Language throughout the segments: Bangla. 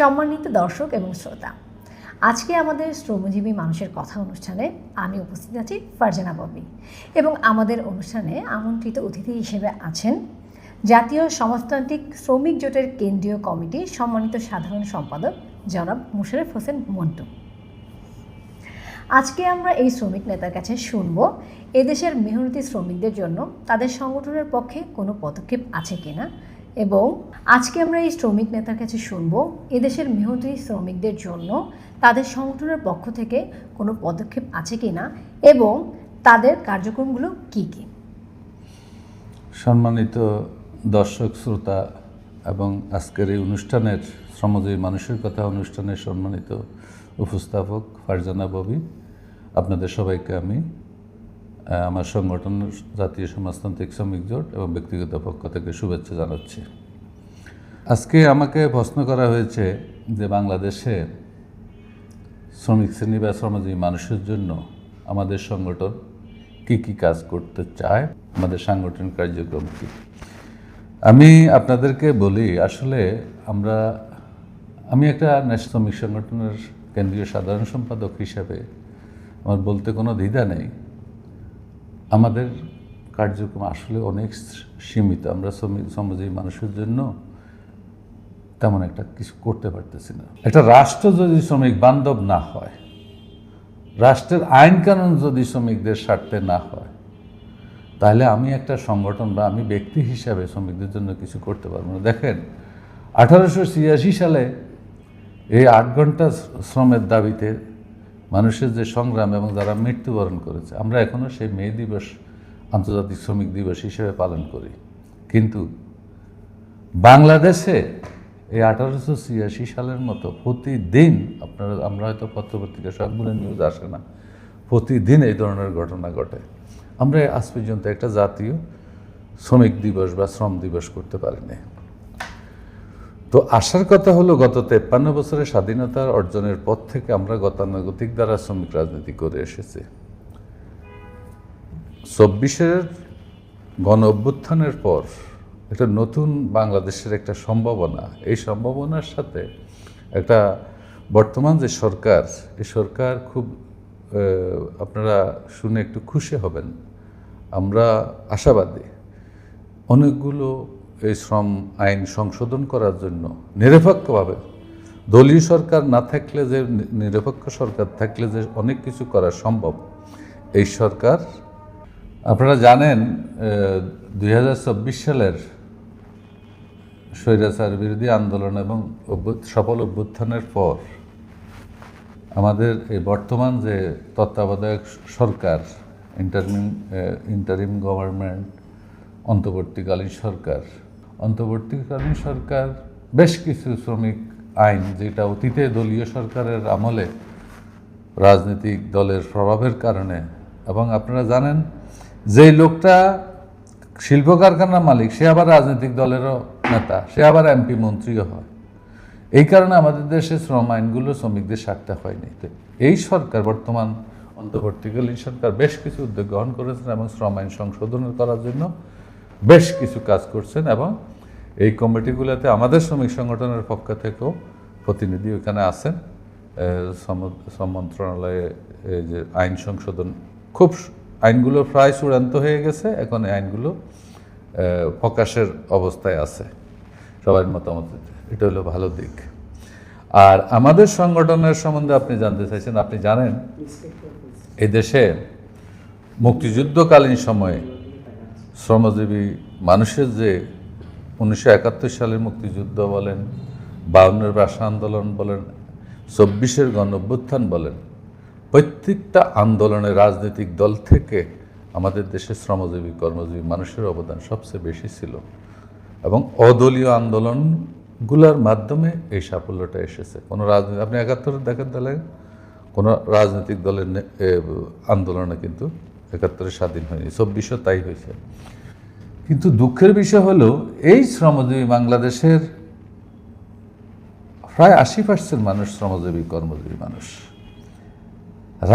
সম্মানিত দর্শক এবং শ্রোতা। আজকে আমাদের শ্রমজীবী মানুষের কথা অনুষ্ঠানে আমি উপস্থিত আছি ফারজানা ববি এবং আমাদের অনুষ্ঠানে আমন্ত্রিত অতিথি হিসেবে আছেন জাতীয় সমাজতান্ত্রিক শ্রমিক জোটের কেন্দ্রীয় কমিটি সম্মানিত সাধারণ সম্পাদক জনাব মুশারফ হোসেন মন্টু। আজকে আমরা এই শ্রমিক নেতার কাছে শুনব, এদেশের মেহনতি শ্রমিকদের জন্য তাদের সংগঠনের পক্ষে কোনো পদক্ষেপ আছে কিনা এবং আজকে আমরা এই শ্রমিক নেতার কাছে শুনব, এদেশের মেহনতি শ্রমিকদের জন্য তাদের সংগঠনের পক্ষ থেকে কোনো পদক্ষেপ আছে কিনা এবং তাদের কার্যক্রমগুলো কি কি? সম্মানিত দর্শক, শ্রোতা এবং আজকের এই অনুষ্ঠানের শ্রমজীবী মানুষের কথা অনুষ্ঠানের সম্মানিত উপস্থাপক ফারজানা ববি, আপনাদের সবাইকে আমি আমার সংগঠন জাতীয় সমাজতান্ত্রিক শ্রমিক জোট এবং ব্যক্তিগত পক্ষ থেকে শুভেচ্ছা জানাচ্ছি। আজকে আমাকে প্রশ্ন করা হয়েছে যে বাংলাদেশে শ্রমিক শ্রেণি বা শ্রমজীবী মানুষের জন্য আমাদের সংগঠন কি কি কাজ করতে চায়? আমাদের সাংগঠনিক কার্যক্রম কি? আমি আপনাদেরকে বলি, আসলে আমরা, আমি একটা শ্রমিক সংগঠনের কেন্দ্রীয় সাধারণ সম্পাদক হিসাবে আমার বলতে কোনো দ্বিধা নেই। আমাদের কার্যক্রম আসলে অনেক সীমিত। আমরা শ্রমিক সমাজের মানুষের জন্য তেমন একটা কিছু করতে পারতেছি না। একটা রাষ্ট্র যদি শ্রমিক বান্ধব না হয়, রাষ্ট্রের আইন কানুন যদি শ্রমিকদের স্বার্থে না হয়, তাহলে আমি একটা সংগঠন বা আমি ব্যক্তি হিসাবে শ্রমিকদের জন্য কিছু করতে পারব না। দেখেন, আঠারোশো ছিয়াশি সালে এই আট ঘণ্টা শ্রমের দাবিতে মানুষের যে সংগ্রাম এবং যারা মৃত্যুবরণ করেছে, আমরা এখনও সেই মে দিবস আন্তর্জাতিক শ্রমিক দিবস হিসেবে পালন করি। কিন্তু বাংলাদেশে এই আঠারোশো ছিয়াশি সালের মতো প্রতিদিন, আপনারা, আমরা হয়তো পত্রপত্রিকা সবগুলো নিউজ আসে না, প্রতিদিন এই ধরনের ঘটনা ঘটে। আমরা আজ পর্যন্ত একটা জাতীয় শ্রমিক দিবস বা শ্রম দিবস করতে পারিনি। তো আসার কথা হলো, গত তেপ্পান্ন বছরের স্বাধীনতা অর্জনের পর থেকে আমরা গতানুগতিক দ্বারা শ্রমিক রাজনীতি করে এসেছি। চব্বিশের গণ অভ্যুত্থানের পর একটা নতুন বাংলাদেশের একটা সম্ভাবনা। এই সম্ভাবনার সাথে একটা বর্তমান যে সরকার, এই সরকার খুব আপনারা শুনে একটু খুশি হবেন। আমরা আশাবাদী। অনেকগুলো এই শ্রম আইন সংশোধন করার জন্য নিরপেক্ষভাবে দলীয় সরকার না থাকলে যে নিরপেক্ষ সরকার থাকলে যে অনেক কিছু করা সম্ভব, এই সরকার, আপনারা জানেন দু হাজার চব্বিশ সালের স্বৈরাচার বিরোধী আন্দোলন এবং সফল অভ্যুত্থানের পর আমাদের এই বর্তমান যে তত্ত্বাবধায়ক সরকার, ইন্টারিম ইন্টারিম গভর্নমেন্ট, অন্তর্বর্তীকালীন সরকার অন্তর্বর্তীকালীন সরকার বেশ কিছু শ্রমিক আইন যেটা অতীতে দলীয় সরকারের আমলে রাজনৈতিক দলের প্রভাবের কারণে, এবং আপনারা জানেন যে লোকটা শিল্প কারখানার মালিক, সে আবার রাজনৈতিক দলেরও নেতা, সে আবার এমপি মন্ত্রীও হয়। এই কারণে আমাদের দেশে শ্রম আইনগুলো শ্রমিকদের স্বার্থে হয়নি। এই সরকার বর্তমান অন্তর্বর্তীকালীন সরকার বেশ কিছু উদ্যোগ গ্রহণ করেছেন এবং শ্রম আইন সংশোধন করার জন্য বেশ কিছু কাজ করছেন এবং এই কমিটিগুলোতে আমাদের শ্রমিক সংগঠনের পক্ষ থেকেও প্রতিনিধি ওখানে আছেন। শ্রম- মন্ত্রণালয়ে এই যে আইন সংশোধন খুব আইনগুলো প্রায় চূড়ান্ত হয়ে গেছে এখন এই আইনগুলো প্রকাশের অবস্থায় আছে। সবার মতামত এটা হলো ভালো দিক। আর আমাদের সংগঠনের সম্বন্ধে আপনি জানতে চাইছেন আপনি জানেন এই দেশে মুক্তিযুদ্ধকালীন সময়ে শ্রমজীবী মানুষের যে উনিশশো একাত্তর সালের মুক্তিযুদ্ধ বলেন, বাউন্নের ভাষা আন্দোলন বলেন, চব্বিশের গণ অভ্যুত্থান বলেন, প্রত্যেকটা আন্দোলনে রাজনৈতিক দল থেকে আমাদের দেশে শ্রমজীবী, কর্মজীবী মানুষের অবদান সবচেয়ে বেশি ছিল। এবং অদলীয় আন্দোলনগুলোর মাধ্যমে এই সাফল্যটা এসেছে। কোনো রাজনীতি, আপনি একাত্তরে দেখেন তাহলে, কোনো রাজনৈতিক দলের আন্দোলনে কিন্তু একাত্তরে স্বাধীন হয়নি, চব্বিশও তাই হয়েছে। কিন্তু দুঃখের বিষয় হলো, এই শ্রমজীবী বাংলাদেশের প্রায় আশি পার্সেন্ট মানুষ শ্রমজীবী, কর্মজীবী মানুষ।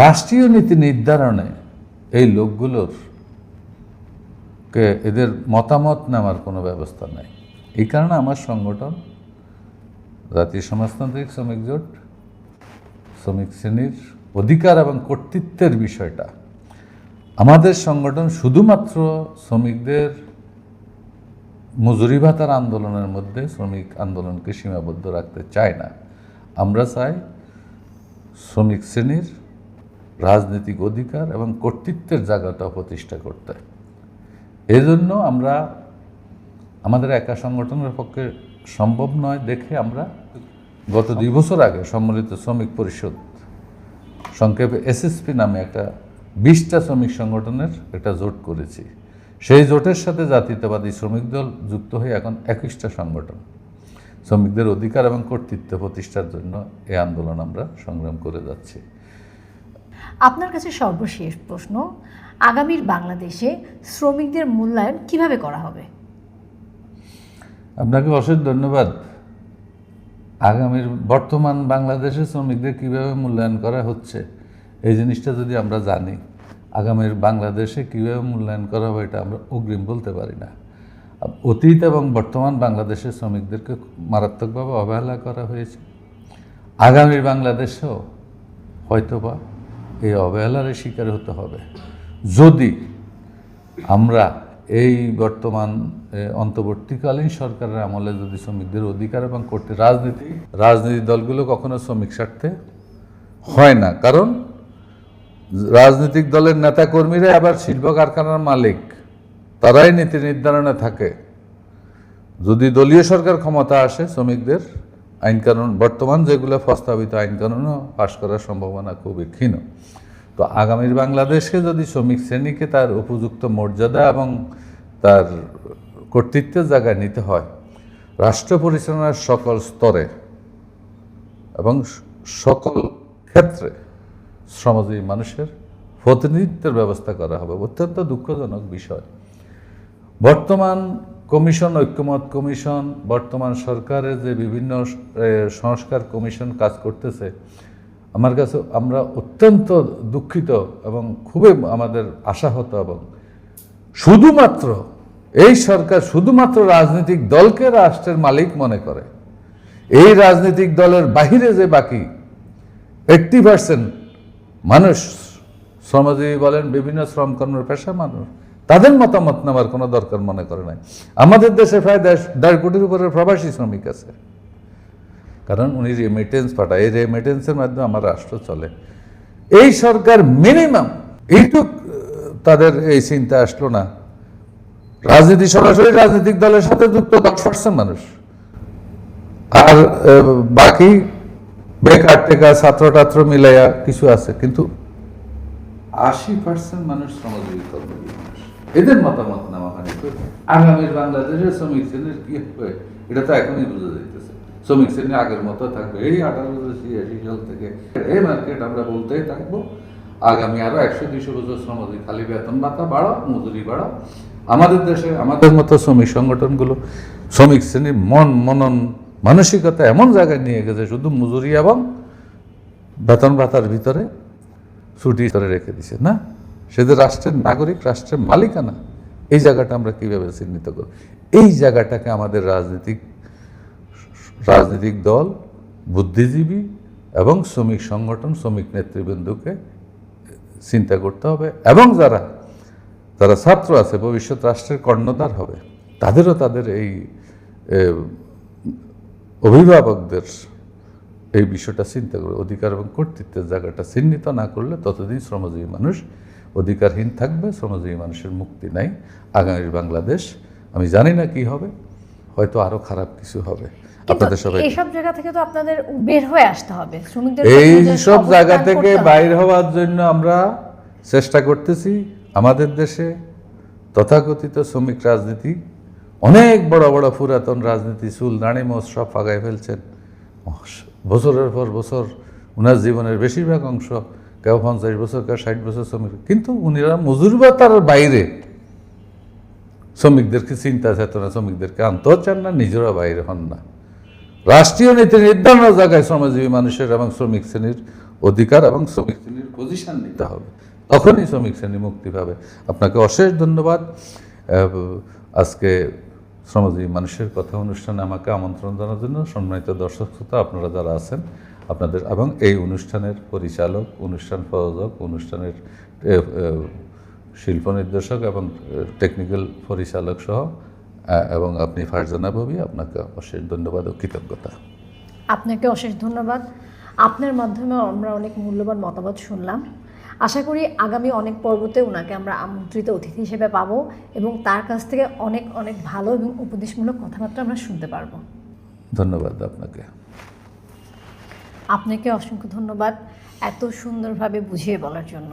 রাষ্ট্রীয় নীতি নির্ধারণে এই লোকগুলোর কে, এদের মতামত নেওয়ার কোনো ব্যবস্থা নাই। এই কারণে আমার সংগঠন, জাতীয় সমাজতান্ত্রিক শ্রমিক জোট, শ্রমিক শ্রেণির অধিকার এবং কর্তৃত্বের বিষয়টা আমাদের সংগঠন শুধুমাত্র শ্রমিকদের মজুরি ভাতার আন্দোলনের মধ্যে শ্রমিক আন্দোলনকে সীমাবদ্ধ রাখতে চায় না। আমরা চাই শ্রমিক শ্রেণির রাজনৈতিক অধিকার এবং কর্তৃত্বের জায়গাটা প্রতিষ্ঠা করতে। এজন্য আমরা আমাদের একা সংগঠনের পক্ষে সম্ভব নয় দেখে আমরা গত দুই বছর আগে সম্মিলিত শ্রমিক পরিষদ সংক্ষেপে এসএসপি নামে একটা বিশটা শ্রমিক সংগঠনের একটা জোট করেছি। সেই জোটের সাথে জাতীয়তাবাদী শ্রমিক দল যুক্ত হয়ে এখন একুশটা সংগঠন। শ্রমিকদের অধিকার এবং কর্তৃত্ব প্রতিষ্ঠার জন্য এই আন্দোলন আমরা সংগ্রাম করে যাচ্ছি। আপনার কাছে সর্বশেষ প্রশ্ন আগামীর বাংলাদেশে শ্রমিকদের মূল্যায়ন কীভাবে করা হবে? আপনাকে অশেষ ধন্যবাদ। আগামীর বর্তমান বাংলাদেশে শ্রমিকদের কীভাবে মূল্যায়ন করা হচ্ছে? এই জিনিসটা যদি আমরা জানি, আগামীর বাংলাদেশে কীভাবে মূল্যায়ন করা হবে এটা আমরা অগ্রিম বলতে পারি না। অতীত এবং বর্তমান বাংলাদেশের শ্রমিকদেরকে মারাত্মকভাবে অবহেলা করা হয়েছে। আগামীর বাংলাদেশেও হয়তোবা এই অবহেলার শিকার হতে হবে। যদি আমরা এই বর্তমান অন্তর্বর্তীকালীন সরকারের আমলে যদি শ্রমিকদের অধিকার এবং করতে রাজনীতি রাজনৈতিক দলগুলো কখনো শ্রমিক স্বার্থে হয় না। কারণ রাজনৈতিক দলের নেতা কর্মীরা আবার শিল্প কারখানার মালিক। তারাই নীতি নির্ধারণে থাকে। যদি দলীয় সরকার ক্ষমতা আসে শ্রমিকদের আইন কানুন বর্তমান যেগুলো প্রস্তাবিত আইন কানুনও পাশ করার সম্ভাবনা খুবই ক্ষীণ। তো আগামীর বাংলাদেশে যদি শ্রমিক শ্রেণীকে তার উপযুক্ত মর্যাদা এবং তার কর্তৃত্বের জায়গায় নিতে হয়, রাষ্ট্র পরিচালনার সকল স্তরে এবং সকল ক্ষেত্রে শ্রমজীবী মানুষের প্রতিনিধিত্বের ব্যবস্থা করা হবে। অত্যন্ত দুঃখজনক বিষয়। বর্তমান কমিশন, ঐক্যমত কমিশন, বর্তমান সরকারের যে বিভিন্ন সংস্কার কমিশন কাজ করতেছে, আমার কাছে আমরা অত্যন্ত দুঃখিত এবং খুবই আমাদের আশাহত এবং শুধুমাত্র এই সরকার শুধুমাত্র রাজনৈতিক দলকে রাষ্ট্রের মালিক মনে করে। এই রাজনৈতিক দলের বাহিরে যে বাকি এইট্টি পার্সেন্ট মানুষ, শ্রমজীবী বলেন, বিভিন্ন শ্রম কর্মের পেশা মানুষ। তাদের মতামত নেওয়ার কোনো দরকার মনে করে নাই। আমাদের দেশে প্রায় দেড়- কোটির উপরে প্রবাসী শ্রমিক আছে। কারণ উনি রেমিটেন্স পাঠায়। এই রেমিটেন্সের মাধ্যমে আমার রাষ্ট্র চলে। এই সরকার মিনিমাম এইটুক তাদের এই চিন্তা আসলো না। রাজনীতি, সরাসরি রাজনৈতিক দলের সাথে যুক্ত দশ পার্সেন্ট মানুষ। আর বাকি বেকার টেকা ছাত্র টাত্র মিলাইয়া কিছু আছে, কিন্তু আশি পার্সেন্ট মানুষ শ্রমজীবী মানুষ। এদের মতামত নেওয়া হয়নি আগামীর বাংলাদেশের শ্রমিক শ্রেণির কি হবে? এটা তো এখনই বোঝা যাইতেছে। শ্রমিক শ্রেণি আগের মতো থাকবে। এই আঠারোশো ছিয়াশি সাল থেকে এই মার্কেট আমরা বলতেই থাকব, আগামী আরও একশো, দুইশো বছর শ্রমজীবী খালি বেতন ভাতা বাড়াও, মজুরি বাড়াও। আমাদের দেশে আমাদের মতো শ্রমিক সংগঠনগুলো, শ্রমিক শ্রেণির মন মনন মানসিকতা এমন জায়গায় নিয়ে গেছে, শুধু মজুরি এবং বেতন ভাতার ভিতরে ছুটি করে রেখে দিছে, না? সে যে রাষ্ট্রের নাগরিক, রাষ্ট্রের মালিকানা, এই জায়গাটা আমরা কীভাবে চিহ্নিত করব? এই জায়গাটাকে আমাদের রাজনীতিক, রাজনৈতিক দল, বুদ্ধিজীবী এবং শ্রমিক সংগঠন, শ্রমিক নেতৃবৃন্দকে চিন্তা করতে হবে এবং যারা যারা ছাত্র আছে, ভবিষ্যৎ রাষ্ট্রের কর্ণধার হবে, তাদেরও তাদের এই অভিভাবকদের এই বিষয়টা চিন্তা করে অধিকার এবং কর্তৃত্বের জায়গাটা চিহ্নিত না করলে ততদিন শ্রমজীবী মানুষ অধিকারহীন থাকবে শ্রমজীবী মানুষের মুক্তি নাই। আগামীর বাংলাদেশ আমি জানি না কি হবে হয়তো আরও খারাপ কিছু হবে। আপনাদের সবাই এইসব জায়গা থেকে তো আপনাদের বের হয়ে আসতে হবে। শ্রমিকদের এই সব জায়গা থেকে বাইর হওয়ার জন্য আমরা চেষ্টা করতেছি। আমাদের দেশে তথাকথিত শ্রমিক রাজনীতি অনেক বড় বড় পুরাতন রাজনীতি, চুল, দাঁড়ি, মোষ সব ফাগায় ফেলছেন। বছরের পর বছর ওনার জীবনের বেশিরভাগ অংশ কেউ পঞ্চাশ বছর, কেউ ষাট বছর শ্রমিক। কিন্তু উনিরা মজুর ভাতার বাইরে। শ্রমিকদেরকে চিন্তা চেতনা, শ্রমিকদেরকে আনতেও চান না, নিজেরা বাইরে হন না। রাষ্ট্রীয় নীতি নির্ধারণের জায়গায় শ্রমজীবী মানুষের এবং শ্রমিক শ্রেণির অধিকার এবং শ্রমিক শ্রেণির পজিশন নিতে হবে। তখনই শ্রমিক শ্রেণি মুক্তি পাবে। আপনাকে অশেষ ধন্যবাদ। আজকে শ্রমজীবী মানুষের কথা অনুষ্ঠানে আমাকে আমন্ত্রণ জানার জন্য সম্মানিত দর্শক শ্রোতা, আপনারা যারা আছেন, আপনাদের এবং এই অনুষ্ঠানের পরিচালক, অনুষ্ঠান প্রযোজক, অনুষ্ঠানের শিল্প নির্দেশক এবং টেকনিক্যাল পরিচালক সহ এবং আপনি ফারজানা ভবি আপনাকে অশেষ ধন্যবাদ ও কৃতজ্ঞতা। আপনাকে অশেষ ধন্যবাদ। আপনার মাধ্যমে আমরা অনেক মূল্যবান মতামত শুনলাম। আশা করি আগামী অনেক পর্বতে ওনাকে আমরা আমন্ত্রিত অতিথি হিসেবে পাব এবং তার কাছ থেকে অনেক অনেক ভালো এবং উপদেশমূলক কথাবার্তা আমরা শুনতে পারব। ধন্যবাদ আপনাকে। আপনাকে অসংখ্য ধন্যবাদ এত সুন্দরভাবে বুঝিয়ে বলার জন্য।